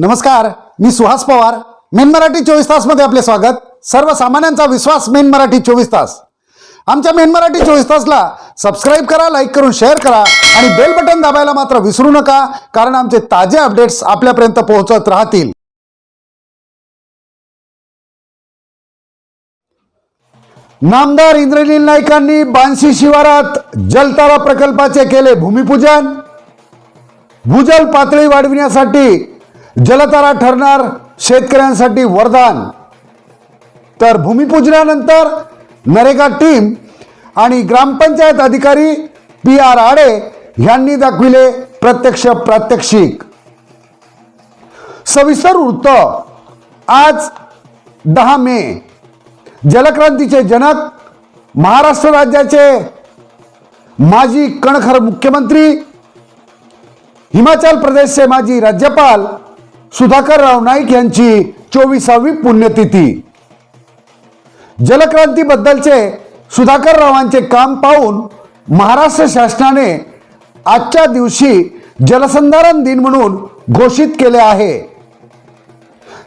नमस्कार मी सुहास पवार. मेन मराठी चोवीस तासमध्ये आपले स्वागत. सर्वसामान्यांचा विश्वास मेन मराठी चोवीस तास. आमच्या मेन मराठी चोवीस तासला सबस्क्राईब करा लाईक करून शेअर करा आणि बेल बटन दाबायला मात्र विसरू नका कारण आमचे ताजे अपडेट्स आपल्यापर्यंत पोहोचत राहतील. नामदार इंद्रनील नाईकांनी बांशी शिवारात जलतारा प्रकल्पाचे केले भूमिपूजन. भूजल पातळी वाढविण्यासाठी जलतारा ठरणार शेतकऱ्यांसाठी वरदान. तर भूमिपूजनानंतर नरेगा टीम आणि ग्रामपंचायत अधिकारी पी आर आडे यांनी दाखविले प्रत्यक्ष प्रात्यक्षिक. सविस्तर वृत्त. आज दहा मे. जलक्रांतीचे जनक महाराष्ट्र राज्याचे माजी कणखर मुख्यमंत्री हिमाचल प्रदेशचे माजी राज्यपाल सुधाकरराव नाईक यांची चोवीसावी पुण्यतिथी. जलक्रांतीबद्दलचे सुधाकररावांचे काम पाहून महाराष्ट्र शासनाने आजच्या दिवशी जलसंधारण दिन म्हणून घोषित केले आहे.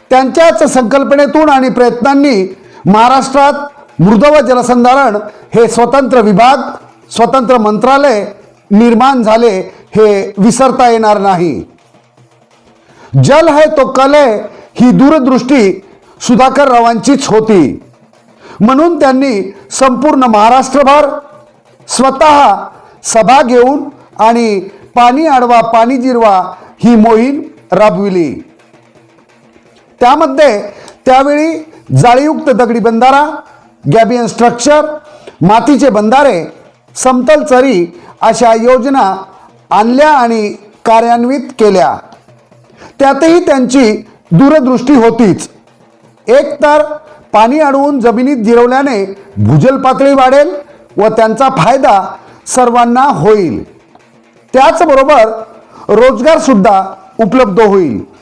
त्यांच्याच संकल्पनेतून आणि प्रयत्नांनी महाराष्ट्रात मृद व जलसंधारण हे स्वतंत्र विभाग स्वतंत्र मंत्रालय निर्माण झाले हे विसरता येणार नाही. जल है तो कलय ही दूरदृष्टी सुधाकर रावांचीच होती. म्हणून त्यांनी संपूर्ण महाराष्ट्रभर स्वतः सभा घेऊन आणि पाणी आडवा पाणी जिरवा ही मोहीम राबविली. त्यामध्ये त्यावेळी जाळीयुक्त दगडी बंधारा गॅबियन स्ट्रक्चर मातीचे बंधारे समतल चरी अशा योजना आणल्या आणि कार्यान्वित केल्या. त्यातही त्यांची दूरदृष्टी होतीच. एक तर पाणी अडवून जमिनीत जिरवल्याने भूजल पातळी वाढेल व त्यांचा फायदा सर्वांना होईल. त्याचबरोबर रोजगारसुद्धा उपलब्ध होईल.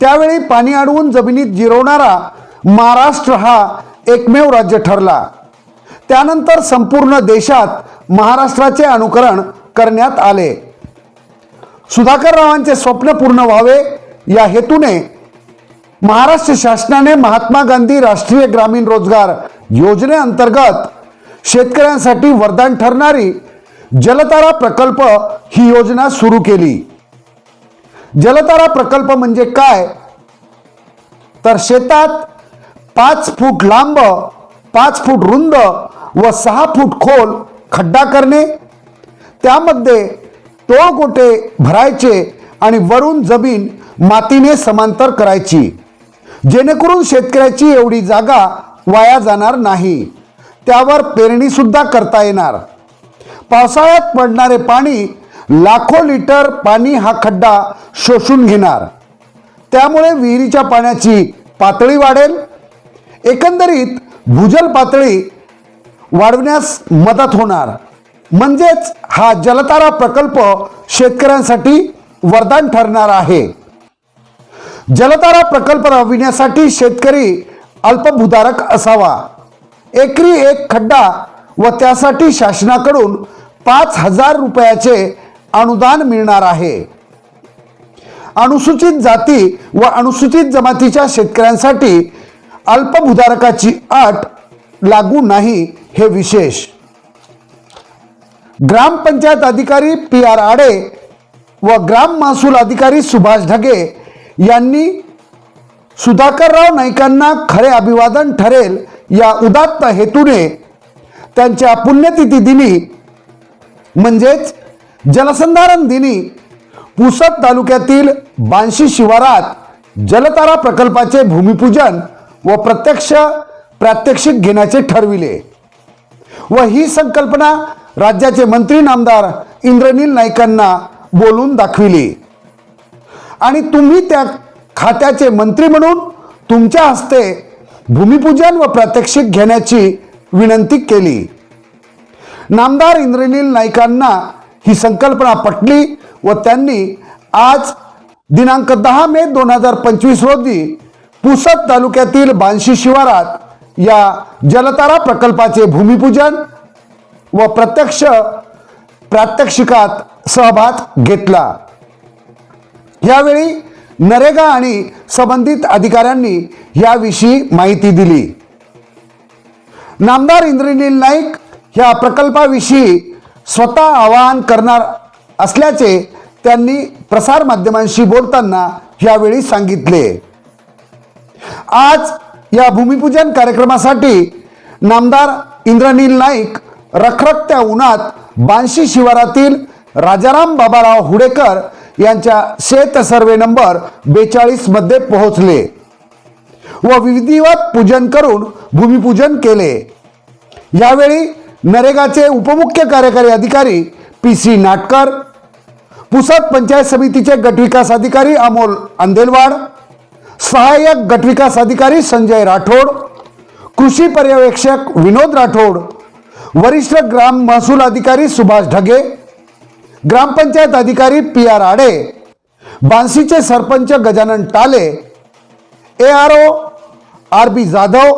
त्यावेळी पाणी अडवून जमिनीत जिरवणारा महाराष्ट्र हा एकमेव राज्य ठरला. त्यानंतर संपूर्ण देशात महाराष्ट्राचे अनुकरण करण्यात आले. सुधाकररावांचे स्वप्न पूर्ण व्हावे या हेतूने महाराष्ट्र शासनाने महात्मा गांधी राष्ट्रीय ग्रामीण रोजगार योजनेअंतर्गत शेतकऱ्यांसाठी वरदान ठरणारी जलतारा प्रकल्प ही योजना सुरू केली. जलतारा प्रकल्प म्हणजे काय? तर शेतात पाच फूट लांब पाच फूट रुंद व सहा फूट खोल खड्डा करणे त्यामध्ये तोळगोटे भरायचे आणि वरून जमीन मातीने समांतर करायची. जेणेकरून शेतकऱ्याची एवढी जागा वाया जाणार नाही. त्यावर पेरणीसुद्धा करता येणार. पावसाळ्यात पडणारे पाणी लाखो लिटर पाणी हा खड्डा शोषून घेणार. त्यामुळे विहिरीच्या पाण्याची पातळी वाढेल. एकंदरीत भूजल पातळी वाढवण्यास मदत होणार. म्हणजेच हा जलतारा प्रकल्प शेतकऱ्यांसाठी वरदान ठरणार आहे. जलतारा प्रकल्प राबविण्यासाठी शेतकरी अल्पभूधारक असावा. एकरी एक खड्डा व त्यासाठी शासनाकडून पाच हजार रुपयाचे अनुदान मिळणार आहे. अनुसूचित जाती व अनुसूचित जमातीच्या शेतकऱ्यांसाठी अल्पभूधारकाची अट लागू नाही हे विशेष. ग्रामपंचायत अधिकारी पी आर आडे व ग्राम महसूल अधिकारी सुभाष ढगे यांनी सुधाकरराव नाईकांना खरे अभिवादन ठरेल या उदात्त हेतूने त्यांच्या पुण्यतिथी दिनी म्हणजेच जलसंधारण दिनी पुसद तालुक्यातील बांशी शिवारात जलतारा प्रकल्पाचे भूमिपूजन व प्रत्यक्ष प्रात्यक्षिक घेण्याचे ठरविले व ही संकल्पना राज्याचे मंत्री नामदार इंद्रनील नाईकांना बोलून दाखविली. आणि तुम्ही त्या खात्याचे मंत्री म्हणून तुमच्या हस्ते भूमिपूजन व प्रात्यक्षिक घेण्याची विनंती केली. नामदार इंद्रनील नाईकांना ही संकल्पना पटली व त्यांनी आज दिनांक दहा मे दोन हजार पंचवीस रोजी पुसद तालुक्यातील बांशी शिवारात या जलतारा प्रकल्पाचे भूमिपूजन व प्रत्यक्ष प्रात्यक्षिकात सहभाग घेतला. यावेळी नरेगा आणि संबंधित अधिकाऱ्यांनी याविषयी माहिती दिली. नामदार इंद्रनील नाईक या प्रकल्पाविषयी स्वतः आवाहन करणार असल्याचे त्यांनी प्रसारमाध्यमांशी बोलताना यावेळी सांगितले. आज या भूमिपूजन कार्यक्रमासाठी नामदार इंद्रनील नाईक रखरखत्या उन्हात बांशी शिवारातील राजाराम बाबाराव हुडेकर यांच्या शेत सर्वे नंबर बेचाळीसमध्ये पोहोचले व विधिवत पूजन करून भूमिपूजन केले. यावेळी नरेगाचे उपमुख्य कार्यकारी अधिकारी पी सी नाटकर पुसद पंचायत समितीचे गटविकास अधिकारी अमोल अंदेलवाड सहाय्यक गटविकास अधिकारी संजय राठोड कृषी पर्यवेक्षक विनोद राठोड वरिष्ठ ग्राम महसूल अधिकारी सुभाष ढगे ग्रामपंचायत अधिकारी P R Ade बांसीचे sarpanch Gajanan Tale A R O R B Jadhav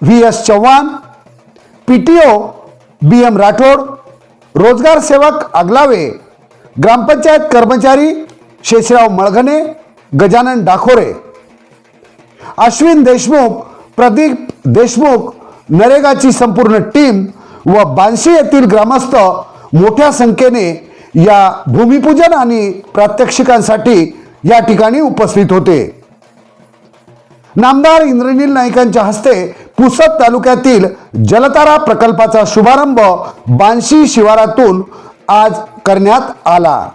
V S Chavan P T O B M Rathod रोजगार सेवक आगलावे ग्रामपंचायत कर्मचारी शेषराव मळघने गजानन डाखोरे अश्विन देशमुख प्रदीप देशमुख नरेगाची संपूर्ण टीम व बांशी येथील ग्रामस्थ मोठ्या संख्येने या भूमिपूजन आणि प्रात्यक्षिकांसाठी या ठिकाणी उपस्थित होते. नामदार इंद्रनील नाईकांच्या हस्ते पुसद तालुक्यातील जलतारा प्रकल्पाचा शुभारंभ बांशी शिवारातून आज करण्यात आला.